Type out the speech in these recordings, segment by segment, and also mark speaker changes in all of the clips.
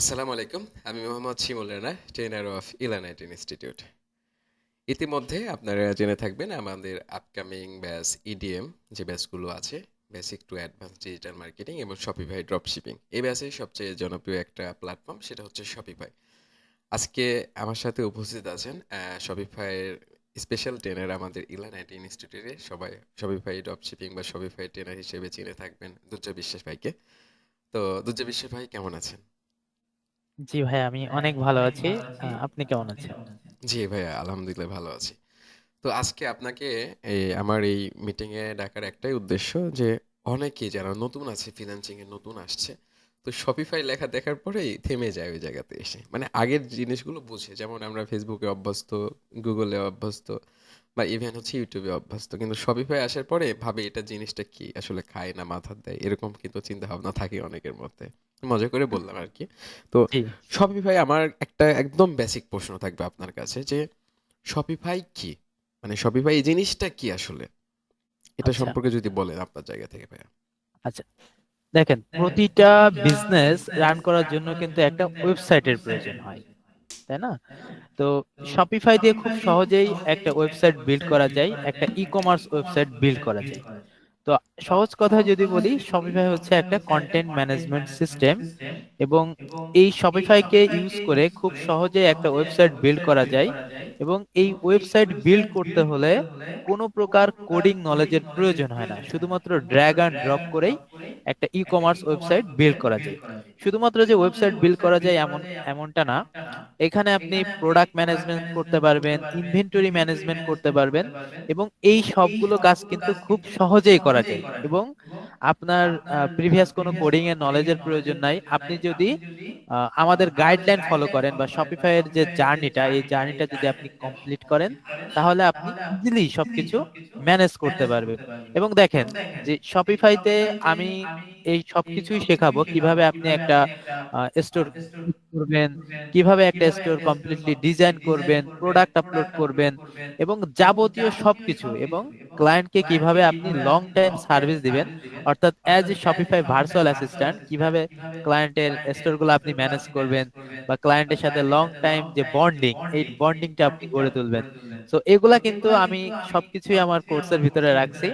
Speaker 1: আসসালামু আলাইকুম, আমি Mohammad Shimul Rana trainer of Elanite institute ইতিমধ্যে আপনারা জেনে থাকবেন আমাদের আপকামিং ব্যাস ইডিএম যে ব্যাচগুলো আছে basic to advance digital marketing এবং শপিফাই ড্রপ শিপিং এই ব্যাচে সবচেয়ে জনপ্রিয় একটা প্ল্যাটফর্ম সেটা হচ্ছে শপিফাই আজকে আমার সাথে উপস্থিত আছেন শপিফাইয়ের স্পেশাল ট্রেনার আমাদের ইলানাইট ইনস্টিটিউটে সবাই শপিফাই ড্রপ শিপিং বা শপিফাই ট্রেনার হিসেবে চিনে থাকবেন দুর্জয় বিশ্বাস ভাইকে। তো দুর্জয় বিশ্বাস ভাই, কেমন আছেন?
Speaker 2: জি ভাই আমি অনেক ভালো আছি। আহ, আপনি কেমন আছেন?
Speaker 1: জি ভাইয়া আলহামদুলিল্লাহ ভালো আছি। তো আজকে আপনাকে এই আমার এই মিটিং এ ডাকার একটাই উদ্দেশ্য যে অনেকেই যারা নতুন আছে ফ্রিল্যান্সিং এ নতুন আসছে তো শপিফাই লেখা দেখার পরেই থেমে যায় ওই জায়গাতে এসে। মানে আগের জিনিসগুলো বুঝে যেমন আমরা ফেসবুকে অভ্যস্ত গুগলে অভ্যস্ত বা ইভেন হচ্ছে ইউটিউবে অভ্যস্ত। কিন্তু শপিফাই আসার পরে ভাবে এটা জিনিসটা কি আসলে খায় না মাথা দেয় এরকম কিন্তু চিন্তা ভাবনা থাকে অনেকের মধ্যে। মজা করে বললাম আর কি তো শপিফাই আমার একটা একদম বেসিক প্রশ্ন থাকবে আপনার কাছে যে শপিফাই কি? মানে শপিফাই এই জিনিসটা কি আসলে? এটা
Speaker 2: আচ্ছা।
Speaker 1: সম্পর্কে যদি বলেন আপনার জায়গা থেকে ভাইয়া।
Speaker 2: আচ্ছা। দেখেন প্রতিটা বিজনেস রান করার জন্য কিন্তু একটা ওয়েবসাইটের প্রয়োজন হয় তাই না? তো শপিফাই দিয়ে খুব সহজেই একটা ওয়েবসাইট বিল্ড করা যায় একটা ই কমার্স ওয়েবসাইট বিল্ড করা যায়। তো সহজ কথা যদি বলি শপিফাই হচ্ছে একটা কন্টেন্ট ম্যানেজমেন্ট সিস্টেম এবং এই শপিফাইকে ইউজ করে খুব সহজে একটা ওয়েবসাইট বিল্ড করা যায়। এবং এই ওয়েবসাইট বিল্ড করতে হলে কোনো প্রকার কোডিং নলেজের প্রয়োজন হয় না। শুধুমাত্র ড্র্যাগ অ্যান্ড ড্রপ করেই একটা ই কমার্স ওয়েবসাইট বিল্ড করা যায়। শুধুমাত্র যে ওয়েবসাইট বিল্ড করা যায় এমন, এমনটা না। এখানে আপনি প্রোডাক্ট ম্যানেজমেন্ট করতে পারবেন ইনভেন্টরি ম্যানেজমেন্ট করতে পারবেন এবং এই সবগুলো কাজ কিন্তু খুব সহজেই করা যায় এবং আপনার প্রিভিয়াস কোনো কোডিং এর নলেজের প্রয়োজন নাই। আপনি যদি আমাদের গাইডলাইন ফলো করেন বা শপিফাই এর যে জার্নিটা এই জার্নিটা যদি আপনি কমপ্লিট করেন, তাহলে আপনি ইজিলি সবকিছু ম্যানেজ করতে পারবেন। এবং দেখেন যে শপিফাইতে আমি এই সবকিছুই শেখাবো, কীভাবে আপনি একটা স্টোর করবেন, কীভাবে একটা স্টোর কমপ্লিটলি ডিজাইন করবেন প্রোডাক্ট আপলোড করবেন এবং যাবতীয় সবকিছু এবং ক্লায়েন্টকে কীভাবে আপনি লং টাইম সার্ভিস দিবেন, অর্থাৎ as a Shopify virtual assistant কীভাবে ক্লায়েন্টের স্টোরগুলো আপনি ম্যানেজ করবেন বা ক্লায়েন্টের সাথে লং টাইম যে বন্ডিং এই বন্ডিংটা আপনি গড়ে তুলবেন। তো এগুলা কিন্তু আমি সবকিছুই আমার কোর্সের ভিতরে রাখছি।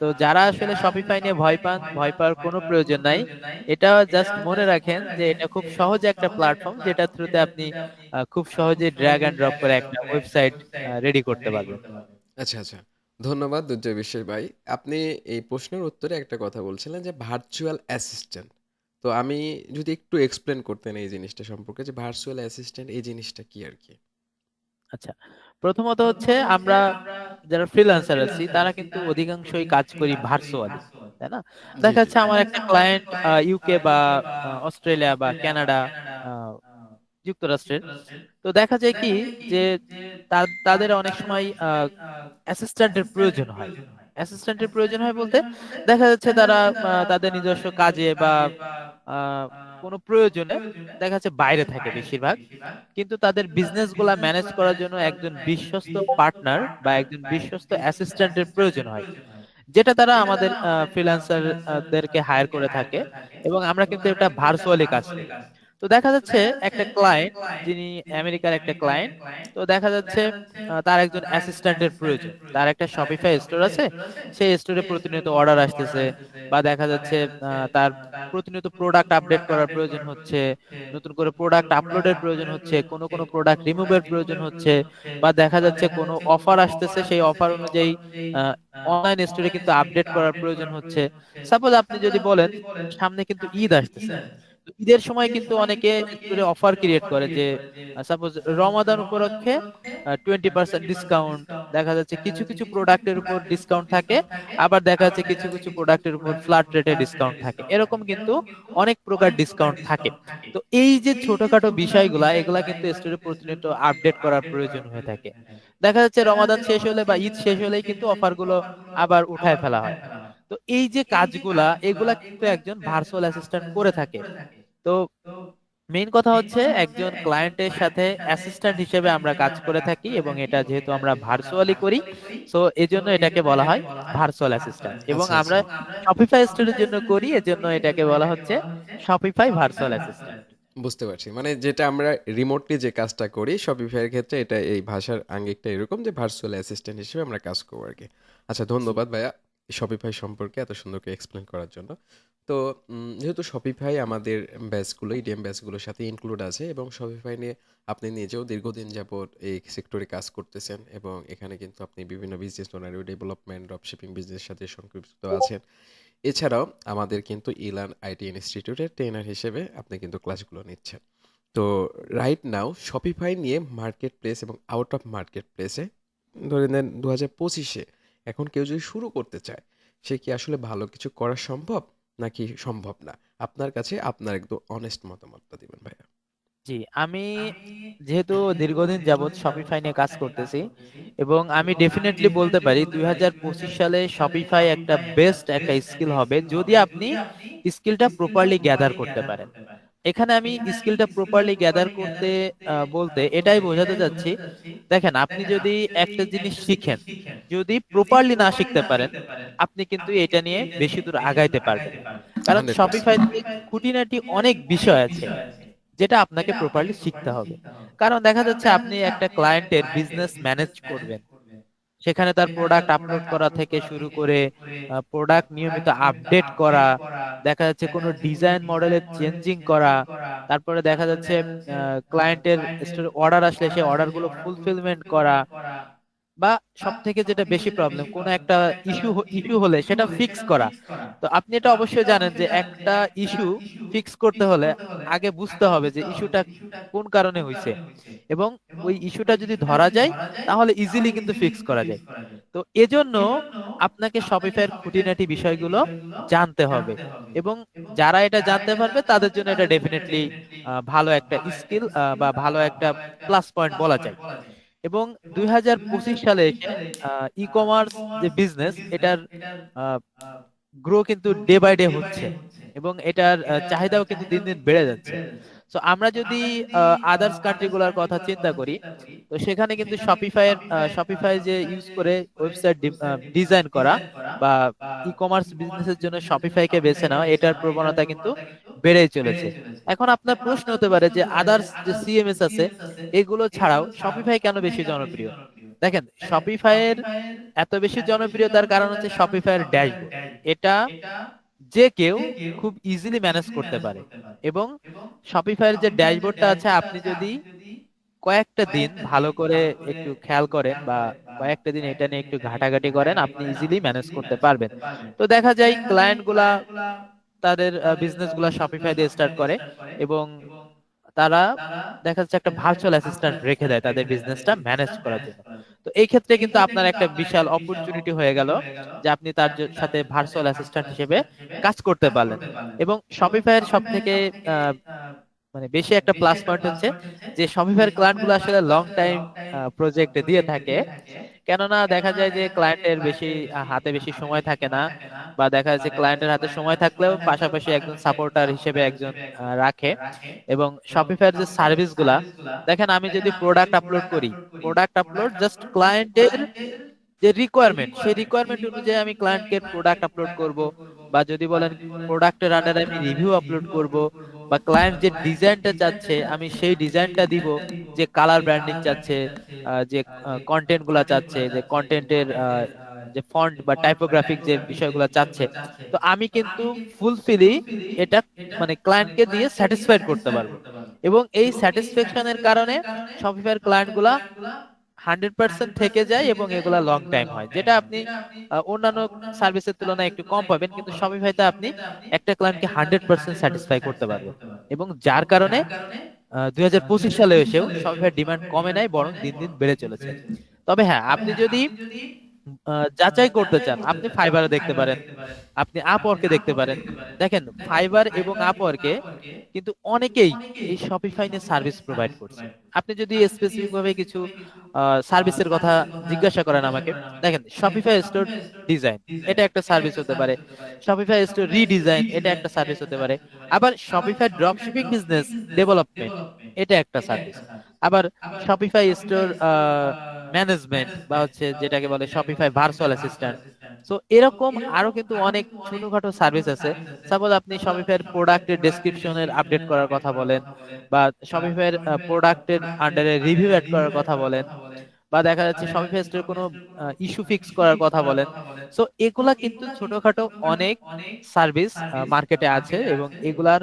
Speaker 2: তো যারা আসলে শপিফাই নিয়ে ভয় পান ভয় পাওয়ার কোনো প্রয়োজন নাই। এটা জাস্ট মনে রাখেন যে এটা খুব সহজ একটা প্ল্যাটফর্ম যেটা থ্রুতে আপনি খুব সহজে ড্র্যাগ অ্যান্ড ড্রপ করে একটা ওয়েবসাইট রেডি করতে পারবেন।
Speaker 1: আচ্ছা আচ্ছা। ধন্যবাদ দুর্জয় বিশ্বাস ভাই। আপনি এই প্রশ্নের উত্তরে একটা কথা বলছিলেন যে ভার্চুয়াল অ্যাসিস্ট্যান্ট তো আমি যদি একটু এক্সপ্লেন করতেন এই জিনিসটা সম্পর্কে যে ভার্চুয়াল অ্যাসিস্ট্যান্ট এই জিনিসটা কি আর কি?
Speaker 2: আচ্ছা। প্রথমত হচ্ছে আমরা যারা ফ্রিল্যান্সার আছি তারা কিন্তু অধিকাংশই কাজ করি ভার্চুয়ালি তাই না? দেখা যাচ্ছে আমার একটা ক্লায়েন্ট ইউকে বা অস্ট্রেলিয়া বা কানাডা যুক্তরাষ্ট্রের। তো দেখা যায় কি যে তাদের অনেক সময় অ্যাসিস্ট্যান্টের প্রয়োজন হয়। অ্যাসিস্ট্যান্টের প্রয়োজন হয় বলতে দেখা যাচ্ছে তারা তাদের নিজস্ব কাজে বা কোনো প্রয়োজনে দেখা যাচ্ছে বাইরে থাকে বেশিরভাগ। কিন্তু তাদের বিজনেসগুলা ম্যানেজ করার জন্য একজন বিশ্বস্ত পার্টনার বা একজন বিশ্বস্ত অ্যাসিস্ট্যান্টের প্রয়োজন হয়, যেটা তারা আমাদের ফ্রিল্যান্সারদেরকে হায়ার করে থাকে। এবং আমরা কিন্তু এটা ভার্চুয়ালি কাজ করি। তো দেখা যাচ্ছে একটা ক্লায়েন্ট যিনি আমেরিকার একটা ক্লায়েন্ট তো দেখা যাচ্ছে তার একজন অ্যাসিস্ট্যান্টের প্রয়োজন। তার একটা শপিফাই স্টোর আছে সেই স্টোরে প্রতিনিয়ত অর্ডার আসতেছে বা দেখা যাচ্ছে তার প্রতিনিয়ত প্রোডাক্ট আপডেট করার প্রয়োজন হচ্ছে নতুন করে প্রোডাক্ট আপলোডের প্রয়োজন হচ্ছে কোনো কোনো প্রোডাক্ট রিমুভের প্রয়োজন হচ্ছে বা দেখা যাচ্ছে কোনো অফার আসতেছে সেই অফার অনুযায়ী অনলাইন স্টোরে কিন্তু আপডেট করার প্রয়োজন হচ্ছে। সাপোজ আপনি যদি বলেন সামনে কিন্তু ঈদ আসতেছে। ঈদের সময় কিন্তু অনেকে অফার ক্রিয়েট করে যে সাপোজ রমাদান উপলক্ষে টোয়েন্টি পার্সেন্ট ডিসকাউন্ট দেখা যাচ্ছে। কিছু কিছু প্রোডাক্টের উপর ডিসকাউন্ট থাকে, আবার দেখা যাচ্ছে কিছু কিছু প্রোডাক্টের উপর ফ্ল্যাট রেটে ডিসকাউন্ট থাকে। এরকম কিন্তু অনেক প্রকার ডিসকাউন্ট থাকে। তো এই যে ছোটখাটো বিষয়গুলা, এগুলা কিন্তু স্টোরে প্রতিনিয়ত আপডেট করার প্রয়োজন হয়ে থাকে। দেখা যাচ্ছে রমাদান শেষ হলে বা ঈদ শেষ হলেই কিন্তু অফারগুলো আবার উঠায় ফেলা হয়। তো এই যে কাজগুলা, এগুলা কিন্তু একজন ভার্চুয়াল অ্যাসিস্ট্যান্ট করে থাকে। তো মেইন কথা হচ্ছে একজন ক্লায়েন্টের সাথে অ্যাসিস্ট্যান্ট হিসেবে আমরা কাজ করে থাকি এবং এটা যেহেতু আমরা ভার্চুয়ালি করি সো এজন্য এটাকে বলা হয় ভার্চুয়াল অ্যাসিস্ট্যান্ট এবং
Speaker 1: আচ্ছা।
Speaker 2: আমরা
Speaker 1: আচ্ছা
Speaker 2: শপিফাই স্টোরের জন্য করি এজন্য এটাকে বলা হচ্ছে শপিফাই ভার্চুয়াল অ্যাসিস্ট্যান্ট
Speaker 1: বুঝতে পারছি। মানে যেটা আমরা রিমোটলি যে কাজটা করি শপিফাইয়ের ক্ষেত্রে এটা এই ভাষার আঙ্গিকটা এরকম যে ভার্চুয়াল অ্যাসিস্ট্যান্ট হিসেবে আমরা কাজ করব আর কি। আচ্ছা ধন্যবাদ ভাইয়া শপিফাই সম্পর্কে এত সুন্দর করে এক্সপ্লেন করার জন্য। তো যেহেতু শপিফাই আমাদের ব্যাচগুলো ইডিএম ব্যাচগুলোর সাথে ইনক্লুড আছে এবং শপিফাই নিয়ে আপনি নিজেও দীর্ঘদিন যাবৎ এই সেক্টরে কাজ করতেছেন এবং এখানে কিন্তু আপনি বিভিন্ন business owner development drop shipping বিজনেসের সাথে সংযুক্ত আছেন। এছাড়াও আমাদের কিন্তু ইলান আইটি ইনস্টিটিউটের ট্রেনার হিসেবে আপনি কিন্তু ক্লাসগুলো নিচ্ছেন। তো রাইট নাও শপিফাই নিয়ে মার্কেট প্লেস এবং আউট অফ মার্কেট প্লেসে ধরে নেন দু হাজার পঁচিশে এখন কেউ যদি শুরু করতে চায়, সে কি আসলে ভালো কিছু করা সম্ভব? নাকি সম্ভব না? আপনার কাছে আপনার একদম অনেস্ট মতামতটা দিবেন, ভাইয়া।
Speaker 2: জি, আমি যেহেতু দীর্ঘদিন যাবৎ শপিফাই নিয়ে কাজ করতেছি এবং আমি ডেফিনেটলি বলতে পারি দুই হাজার পঁচিশ সালে শপিফাই একটা বেস্ট একটা স্কিল হবে যদি আপনি স্কিলটা প্রপারলি গ্যাদার করতে পারেন। এখানে আমি স্কিলটা প্রপারলি গ্যাদার করতে আহ, বলতে এটাই বোঝাতে চাচ্ছি। দেখেন আপনি যদি একটা জিনিস শিখেন যদি প্রপারলি না শিখতে পারেন আপনি কিন্তু এটা নিয়ে বেশি দূর আগাইতে পারবেন। কারণ শপিফাইতে খুঁটিনাটি অনেক বিষয় আছে যেটা আপনাকে প্রপারলি শিখতে হবে। কারণ দেখা যাচ্ছে আপনি একটা ক্লায়েন্টের বিজনেস ম্যানেজ করবেন। সেখানে তার প্রোডাক্ট আপলোড করা থেকে শুরু করে প্রোডাক্ট নিয়মিত আপডেট করা দেখা যাচ্ছে কোনো ডিজাইন মডেলের চেঞ্জিং করা তারপরে দেখা যাচ্ছে ক্লায়েন্টের অর্ডার আসলে সেই অর্ডারগুলো ফুলফিলমেন্ট করা বা সব থেকে যেটা বেশি প্রবলেম কোনো একটা ইস্যু ইস্যু হলে সেটা ফিক্স করা। তো আপনি এটা অবশ্যই জানেন যে একটা ইস্যু ফিক্স করতে হলে আগে বুঝতে হবে যে ইস্যুটা কোন কারণে হয়েছে এবং ওই ইস্যুটা যদি ধরা যায়, তাহলে ইজিলি কিন্তু ফিক্স করা যায়। তো এজন্য আপনাকে শপিফাইয়ের খুঁটিনাটি বিষয়গুলো জানতে হবে। এবং যারা এটা জানতে পারবে, তাদের জন্য এটা ডেফিনেটলি ভালো একটা স্কিল বা ভালো একটা প্লাস পয়েন্ট বলা যায়। এবং দুই হাজার পঁচিশ সালে ই কমার্স যে বিজনেস এটার গ্রো কিন্তু ডে বাই ডে হচ্ছে এবং এটার চাহিদাও কিন্তু দিন দিন বেড়ে যাচ্ছে। তো আমরা যদি আদার্স কান্ট্রি গুলার কথা চিন্তা করি, তো সেখানে কিন্তু শপিফাইয়ের শপিফাই যে ইউজ করে ওয়েবসাইট ডিজাইন করা বা ই কমার্স বিজনেসের জন্য শপিফাইকে বেছে নেওয়া, এটার প্রবণতা কিন্তু বেড়েই চলেছে। এখন আপনার প্রশ্ন হতে পারে যে আদার্স যে সিএমএস আছে এগুলো ছাড়াও শপিফাই কেন বেশি জনপ্রিয়? দেখেন শপিফাইয়ের এত বেশি জনপ্রিয়তার কারণ হচ্ছে শপিফাইয়ের ড্যাশবোর্ড এটা যে কেউ খুব ইজিলি ম্যানেজ করতে পারে। এবং শপিফাইয়ের যে ড্যাশবোর্ডটা আছে আপনি যদি কয়েকটা দিন ভালো করে একটু খেয়াল করেন বা কয়েকটা দিন এটা নিয়ে একটু ঘাটাঘাটি করেন আপনি ইজিলি ম্যানেজ করতে পারবেন। তো দেখা যায় ক্লায়েন্টগুলা তাদের বিজনেসগুলা শপিফাই দিয়ে স্টার্ট করে এবং তারা দেখা যাচ্ছে একটা ভার্চুয়াল অ্যাসিস্ট্যান্ট রেখে দেয় তাদের বিজনেসটা ম্যানেজ করার জন্য। তো এই ক্ষেত্রে কিন্তু আপনার একটা বিশাল অপরচুনিটি হয়ে গেল যে আপনি তার সাথে ভার্চুয়াল অ্যাসিস্ট্যান্ট হিসেবে কাজ করতে পারলেন। এবং শপিফাই এর সব থেকে মানে বেশি একটা প্লাস পয়েন্ট হচ্ছে যে শপিফাইয়ের ক্লায়েন্টগুলো আসলে লং টাইম প্রজেক্ট দিয়ে থাকে। কেননা দেখা যায় যে ক্লায়েন্টের বেশি হাতে বেশি সময় থাকে না বা দেখা যায় যাচ্ছে ক্লায়েন্টের হাতে সময় থাকলেও পাশাপাশি একজন সাপোর্টার হিসেবে একজন রাখে। এবং শপিফাইয়ের যে সার্ভিসগুলা দেখেন আমি যদি প্রোডাক্ট আপলোড করি প্রোডাক্ট আপলোড জাস্ট ক্লায়েন্টের যে রিকোয়ারমেন্ট সেই রিকোয়ারমেন্ট অনুযায়ী আমি ক্লায়েন্টকে প্রোডাক্ট আপলোড করব বা যদি বলেন প্রোডাক্টের আন্ডারে আমি রিভিউ আপলোড করব বা ক্লায়েন্ট যে ডিজাইনটা চাচ্ছে, আমি সেই ডিজাইনটা দিব যে কালার ব্র্যান্ডিং চাচ্ছে যে কন্টেন্টগুলা চাচ্ছে, যে কন্টেন্টের যে ফন্ট বা টাইপোগ্রাফিক যে বিষয়গুলো চাচ্ছে। তো আমি কিন্তু ফুলফিলি এটা মানে ক্লায়েন্টকে দিয়ে স্যাটিসফাইড করতে পারব। এবং এই স্যাটিসফ্যাকশনের কারণে শপিফাইয়ের ক্লায়েন্টগুলা হান্ড্রেড পার্সেন্ট থেকে যায় এবং এগুলা লং টাইম হয়, যেটা আপনি অন্যান্য সার্ভিসের তুলনায় একটু কম পাবেন, কিন্তু শপিফাইতে আপনি একটা ক্লায়েন্টকে হান্ড্রেড পার্সেন্ট স্যাটিসফাই করতে পারবেন। এবং যার কারণে দুই হাজার পঁচিশ সালে এসেও শপিফাই ডিমান্ড কমে নাই, বরং দিন দিন বেড়ে চলেছে। তবে হ্যাঁ আপনি যদি যাচাই করতে চান, আপনি ফাইবারে দেখতে পারেন। আপনি আপওয়ার্কে দেখতে পারেন। দেখেন ফাইবার এবং আপওয়ার্কে কিন্তু অনেকেই এই শপিফাই নিয়ে সার্ভিস প্রোভাইড করছে। আপনি যদি স্পেসিফিক ভাবে কিছু সার্ভিসের কথা জিজ্ঞাসা করেন আমাকে। দেখেন শপিফাই স্টোর ডিজাইন এটা একটা সার্ভিস হতে পারে। শপিফাই স্টোর রিডিজাইন এটা একটা সার্ভিস হতে পারে। আবার শপিফাই ড্রপশিপিং বিজনেস ডেভেলপমেন্ট এটা একটা সার্ভিস আবার শপিফাই স্টোর ম্যানেজমেন্ট বা হচ্ছে যেটাকে বলে শপিফাই ভার্চুয়াল অ্যাসিস্ট্যান্ট সো এরকম আরও কিন্তু অনেক ছোটখাটো সার্ভিস আছে। সাপোজ আপনি শপিফাইয়ের প্রোডাক্টের ডেসক্রিপশনের আপডেট করার কথা বলেন বা শপিফাইয়ের প্রোডাক্টের আন্ডারে রিভিউ অ্যাড করার কথা বলেন। বা দেখা যাচ্ছে শপিফাই স্টোরে কোনো ইস্যু ফিক্স করার কথা বলেন। সো এগুলা কিন্তু ছোটখাটো অনেক সার্ভিস মার্কেটে আছে এবং এগুলার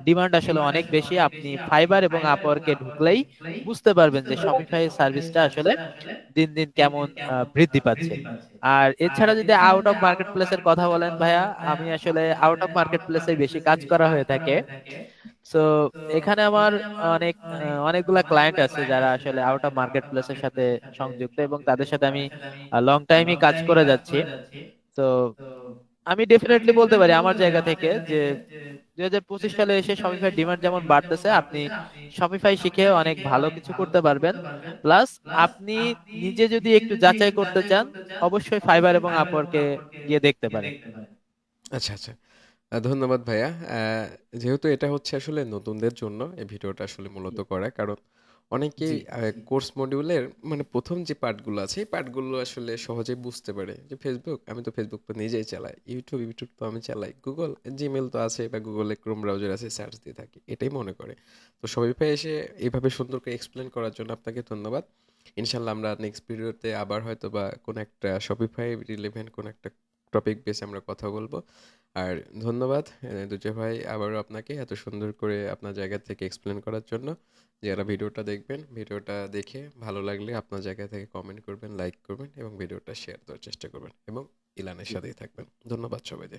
Speaker 2: ডিমান্ড আসলে অনেক বেশি। আপনি ফাইবার এবং আপওয়ার্কে ঢুকলেই বুঝতে পারবেন যে শপিফাই সার্ভিসটা আসলে দিন দিন কেমন বৃদ্ধি পাচ্ছে। আর এছাড়া যদি আউট অফ মার্কেট প্লেসের কথা বলেন ভাইয়া আমি আসলে আউট অফ মার্কেট প্লেসে বেশি কাজ করা হয়ে থাকে। সো এখানে আমার অনেক অনেকগুলা ক্লায়েন্ট আছে যারা আসলে আউট অফ মার্কেট প্লেসের সাথে সংযুক্ত এবং তাদের সাথে আমি লং টাইমই কাজ করে যাচ্ছি। তো আমি ডেফিনেটলি বলতে পারি আমার জায়গা থেকে যে দুই হাজার পঁচিশ সালে এসে শপিফাই ডিমান্ড যেমন বাড়তেছে, আপনি শপিফাই শিখে অনেক ভালো কিছু করতে পারবেন। প্লাস আপনি নিজে যদি একটু যাচাই করতে চান, অবশ্যই ফাইবার এবং আপওয়ার্কে গিয়ে দেখতে পারেন।
Speaker 1: আচ্ছা আচ্ছা। ধন্যবাদ ভাইয়া। যেহেতু এটা হচ্ছে আসলে নতুনদের জন্য এই ভিডিওটা আসলে মূলত করা কারণ অনেকেই
Speaker 2: জি।
Speaker 1: কোর্স মডিউলের মানে প্রথম যে পার্টগুলো আছে এই পার্টগুলো আসলে সহজে বুঝতে পারে যে ফেসবুক আমি তো ফেসবুক তো নিজেই চালাই ইউটিউব ইউটিউব তো আমি চালাই গুগল জিমেল তো আছে বা গুগলে ক্রোম ব্রাউজার আছে সার্চ দিয়ে থাকি এটাই মনে করে। তো শপিফাই এসে এইভাবে সুন্দর করে এক্সপ্লেন করার জন্য আপনাকে ধন্যবাদ। ইনশাল্লাহ আমরা নেক্সট ভিডিওতে আবার হয়তো বা কোনো একটা শপিফাই রিলেভেন্ট কোনো একটা টপিক বেসে আমরা কথা বলব। আর ধন্যবাদ দুজে ভাই আবারও আপনাকে এত সুন্দর করে আপনার জায়গা থেকে এক্সপ্লেন করার জন্য। যারা ভিডিওটা দেখবেন ভিডিওটা দেখে ভালো লাগলে আপনার জায়গা থেকে কমেন্ট করবেন লাইক করবেন এবং ভিডিওটা শেয়ার দেওয়ার চেষ্টা করবেন এবং ইলানের সাথেই থাকবেন। ধন্যবাদ সবাইকে।